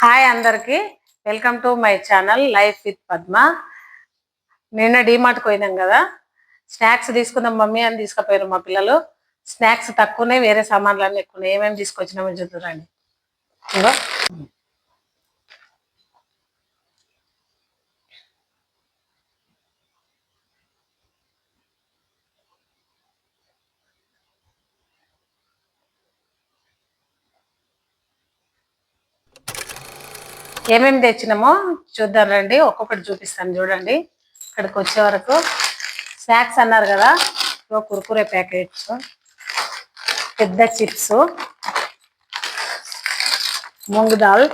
Hi అందరికి. Welcome to my channel life with Padma. నిన్న DMart పోయినాం కదా. స్నాక్స్ తీసుకుందాం మమ్మీ అని తీసుకుపోయారు మా పిల్లలు. స్నాక్స్ తక్కువనే వేరే సామాన్లు అన్నీ ఎక్కువ ఏమేమి తీసుకొచ్చినామో చూద్దురండి. ఇగో ఏమేమి తెచ్చినామో చూద్దాం రండి. ఒక్కొక్కటి చూపిస్తాను చూడండి. ఇక్కడికి వచ్చే వరకు స్నాక్స్ అన్నారు కదా ఇగో కుర్కురే ప్యాకెట్స్ పెద్ద చిప్స్ మూంగ్ దాల్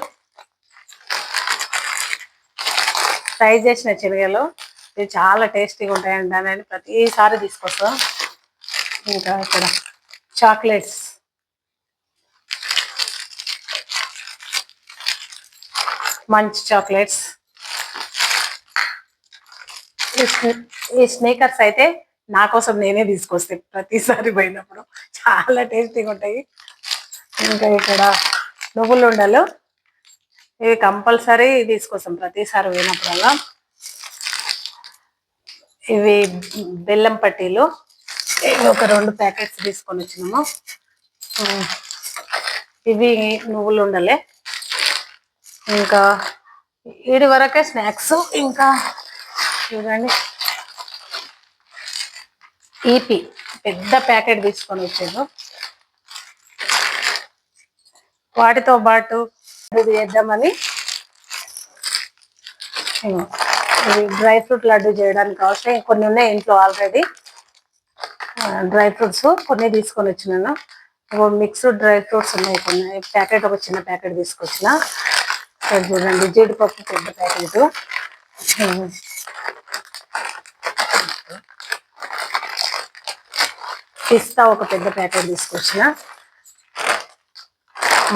ఫ్రై చేసిన శనగలు ఇవి చాలా టేస్టీగా ఉంటాయండి దాని ప్రతిసారి తీసుకొస్తాం ఇంకా ఇక్కడ చాక్లెట్స్. మంచి చాక్లెట్స్. ఈ స్నేకర్స్ అయితే నా కోసం నేనే తీసుకొస్తే ప్రతిసారి పోయినప్పుడు చాలా టేస్టీగా ఉంటాయి. ఇంకా ఇక్కడ నువ్వులు ఉండలు. ఇవి కంపల్సరీ తీసుకొస్తాం ప్రతిసారి పోయినప్పుడల్లా. ఇవి బెల్లం పట్టీలు. ఇవి ఒక రెండు ప్యాకెట్స్ తీసుకొని వచ్చినాము. ఇవి నువ్వులు ఉండలే. ఇంకా ఇది వరకే స్నాక్స్ ఇంకా చూడండి. ఈపి పెద్ద ప్యాకెట్ తీసుకొని వచ్చాను వాటితో పాటు ఇది చేద్దామని ఇది డ్రై ఫ్రూట్ లడ్డు చేయడానికి అవసరం కొన్ని ఉన్నాయి ఇంట్లో ఆల్రెడీ. డ్రై ఫ్రూట్స్ కొన్ని తీసుకొని వచ్చినాను. మిక్స్డ్ డ్రై ఫ్రూట్స్ ఉన్నాయి కొన్ని. ప్యాకెట్ ఒక చిన్న ప్యాకెట్ తీసుకొచ్చిన. ఇక్కడ చూడండి జీడిపప్పు పెద్ద ప్యాకెట్. పిస్తా ఒక పెద్ద ప్యాకెట్ తీసుకొచ్చిన.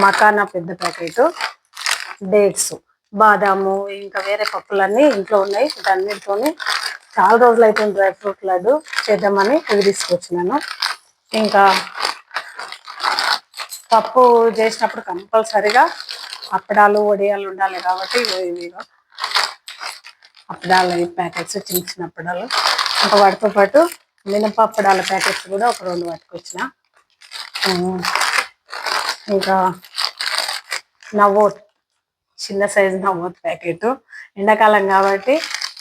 మకానా పెద్ద ప్యాకెట్. డేట్స్ బాదాము ఇంకా వేరే పప్పులన్నీ ఇంట్లో ఉన్నాయి. వీటన్నిటితోని చాలా రోజులు అయిపోయింది డ్రై ఫ్రూట్ లడ్డు చేద్దామని ఇవి తీసుకొచ్చినాను. ఇంకా పప్పు చేసినప్పుడు కంపల్సరిగా అప్పడాలు వడియాలు ఉండాలి కాబట్టి ఇగో అప్పడాలు అప్పడాల ప్యాకెట్స్ చిన్న చిన్న అప్పడాలు. ఇంకా వాటితో పాటు మినపప్పడాల ప్యాకెట్స్ కూడా ఒక రెండు పట్టుకొచ్చిన ఇంకా నవ్వోట్ చిన్న సైజు నవ్వోట్ ప్యాకెట్. ఎండాకాలం కాబట్టి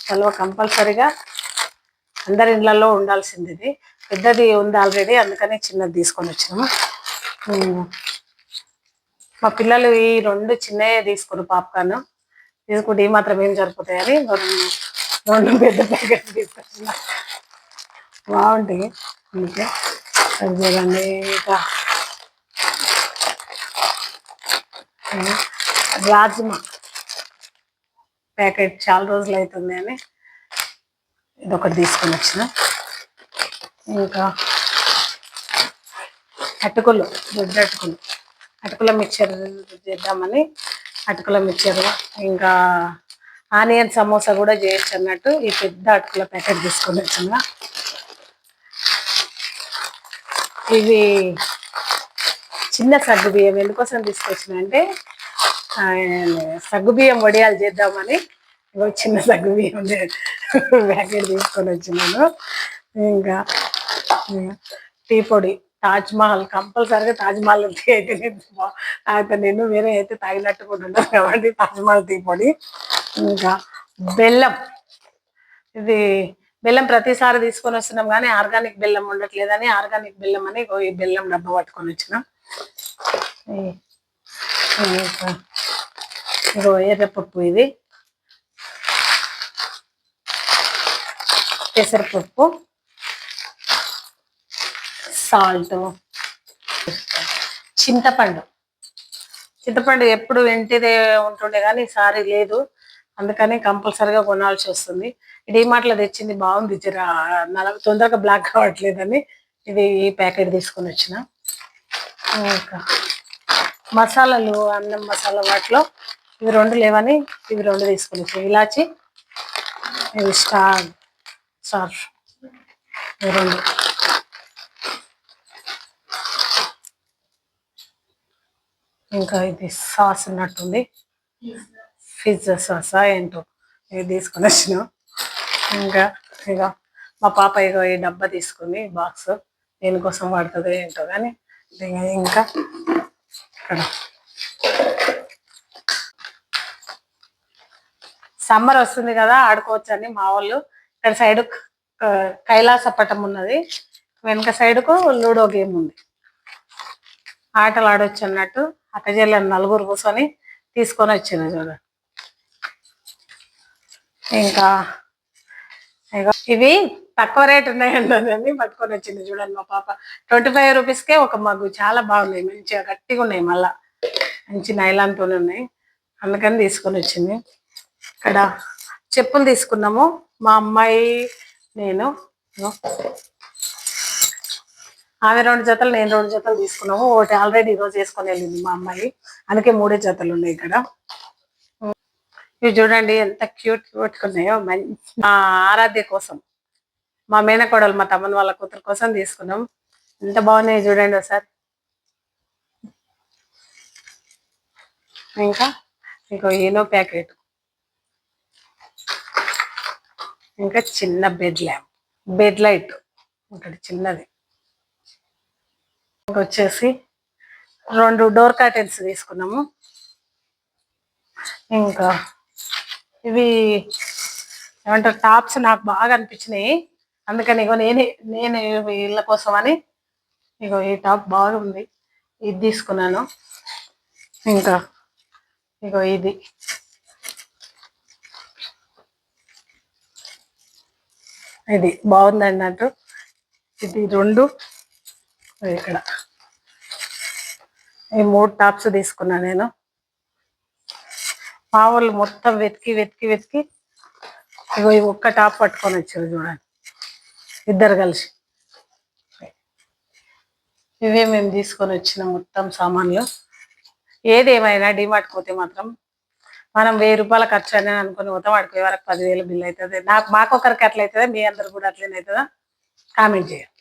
చలువ కంపల్సరిగా అందరి ఇళ్ళల్లో ఉండాల్సింది ఇది. పెద్దది ఉంది ఆల్రెడీ అందుకనే చిన్నది తీసుకొని వచ్చినాము. మా పిల్లలు ఈ రెండు చిన్నయే తీసుకోరు పాప్కార్న్. తీసుకుంటే ఈ మాత్రం ఏం సరిపోతాయని రెండు పెద్ద ప్యాకెట్ తీసుకొచ్చిన. బాగుంటాయి. అందుకే చూడండి ఇంకా. రాజ్మా ప్యాకెట్ చాలా రోజులు అవుతుంది అని ఇది ఒకటి తీసుకొని వచ్చిన. ఇంకా అటుకులు దొడ్డు అటుకులు. అటుకుల మిక్చర్ చేద్దామని అటుకుల మిక్చర్ ఇంకా ఆనియన్ సమోసా కూడా చేయొచ్చు అన్నట్టు ఈ పెద్ద అటుకుల ప్యాకెట్ తీసుకొని వచ్చిన ఇవి చిన్న సగ్గు బియ్యం ఎందుకోసం తీసుకొచ్చినాయంటే సగ్గు బియ్యం వడియాలు చేద్దామని చిన్న సగ్గు బియ్యం ప్యాకెట్ తీసుకొని వచ్చినాను. ఇంకా టీ పొడి తాజ్ మహల్ కంపల్సరిగా తాజ్ మహల్ టీ అయితే నేను బా- నేను వేరే అయితే తాగినట్టు కూడా ఉండదు కాబట్టి తాజ్ మహల్ టీ పొడి ఇంకా బెల్లం. ఇది బెల్లం ప్రతిసారి తీసుకొని వస్తున్నాం కానీ ఆర్గానిక్ బెల్లం ఉండట్లేదని ఆర్గానిక్ బెల్లం అని ఈ బెల్లం డబ్బా పట్టుకొని వచ్చినాం. ఇంకా ఇగో ఎర్రపప్పు ఇది. పెసరపప్పు. సాల్ట్. చింతపండు. చింతపండు ఎప్పుడు ఇంటిదే ఉంటుండే కానీ ఈసారి లేదు. అందుకని కంపల్సరిగా కొనాల్సి వస్తుంది. డిమార్ట్లో తెచ్చింది బాగుంది జరా. నలభై తొందరగా బ్లాక్ కావట్లేదని ఇది ఈ ప్యాకెట్ తీసుకొని వచ్చిన. ఇంకా మసాలాలు అన్నం మసాలా వాటిలో ఇవి రెండు లేవని ఇవి రెండు తీసుకొని వచ్చాయి ఇలాచి ఇవి స్టార్ సార్ రెండు. ఇంకా ఇది సాస్ ఉన్నట్టుంది పిజ్జా సాసా ఏంటో ఇది తీసుకొని వచ్చిన. ఇంకా ఇక మా పాప ఇక ఈ డబ్బా తీసుకుంది బాక్స్. దేనికోసం వాడుతుంది ఏంటో కానీ ఇంకా ఇక్కడ. సమ్మర్ వస్తుంది కదా ఆడుకోవచ్చని మా వాళ్ళు. ఇక్కడ సైడ్ కైలాస పటం ఉన్నది. వెనక సైడ్కు లూడో గేమ్ ఉంది. ఆటలు ఆడొచ్చు అన్నట్టు. అక్కజల్లని నలుగురు కూర్చొని తీసుకొని వచ్చింది చూడండి ఇంకా ఇవి తక్కువ రేట్ ఉన్నాయండి పట్టుకొని వచ్చింది చూడండి మా పాప. ట్వంటీ ఫైవ్ రూపీస్కే ఒక మగ్గు చాలా బాగున్నాయి మంచిగా గట్టిగా ఉన్నాయి మళ్ళా. మంచి నైలాన్తో ఉన్నాయి. అందుకని తీసుకొని వచ్చింది. ఇక్కడ చెప్పులు తీసుకున్నాము మా అమ్మాయి నేను ఆమె రెండు జతలు నేను రెండు జతలు తీసుకున్నాము. ఒకటి ఆల్రెడీ ఈరోజు వేసుకొని వెళ్ళింది మా అమ్మాయి. అందుకే మూడే జతలు ఉన్నాయి ఇక్కడ. ఇవి చూడండి ఎంత క్యూట్ క్యూట్ ఉన్నాయో. మంచి మా ఆరాధ్య కోసం మా మేనకోడలు మా తమ్ముని వాళ్ళ కూతురు కోసం తీసుకున్నాం. ఎంత బాగున్నాయి చూడండి ఒకసారి. ఇంకా ఇంకో ఈనో ప్యాకెట్. ఇంకా చిన్న బెడ్ ల్యాంప్ బెడ్ లైట్. ఒకటి చిన్నది. వచ్చేసి రెండు డోర్ కర్టెన్స్ తీసుకున్నాము. ఇంకా ఇవి ఏమంటారు టాప్స్ నాకు బాగా అనిపించినాయి. అందుకని ఇగో నేనే నేను వీళ్ళ కోసం అని ఇగో ఈ టాప్ బాగుంది ఇది తీసుకున్నాను. ఇంకా ఇగో ఇది. ఇది బాగుంది అన్నట్టు ఇది రెండు. ఇక్కడ. ఈ మూడు టాప్స్ తీసుకున్నా నేను. మా వాళ్ళు మొత్తం వెతికి వెతికి వెతికి ఇగో ఈ ఒక్క టాప్ పట్టుకొని వచ్చారు చూడండి. ఇద్దరు కలిసి. ఇవే మేము తీసుకొని వచ్చిన మొత్తం సామాన్లు. ఏదేమైనా డిమార్ట్ పోతే మాత్రం మనం వెయ్యి రూపాయల ఖర్చు అని అనుకుని పోతాం వాడికి వరకు పదివేలు బిల్ అవుతుంది. నాకు మాకొకరికి అట్లయితుందా? మీ అందరు కూడా అట్లనే అవుతుందా? కామెంట్ చేయండి.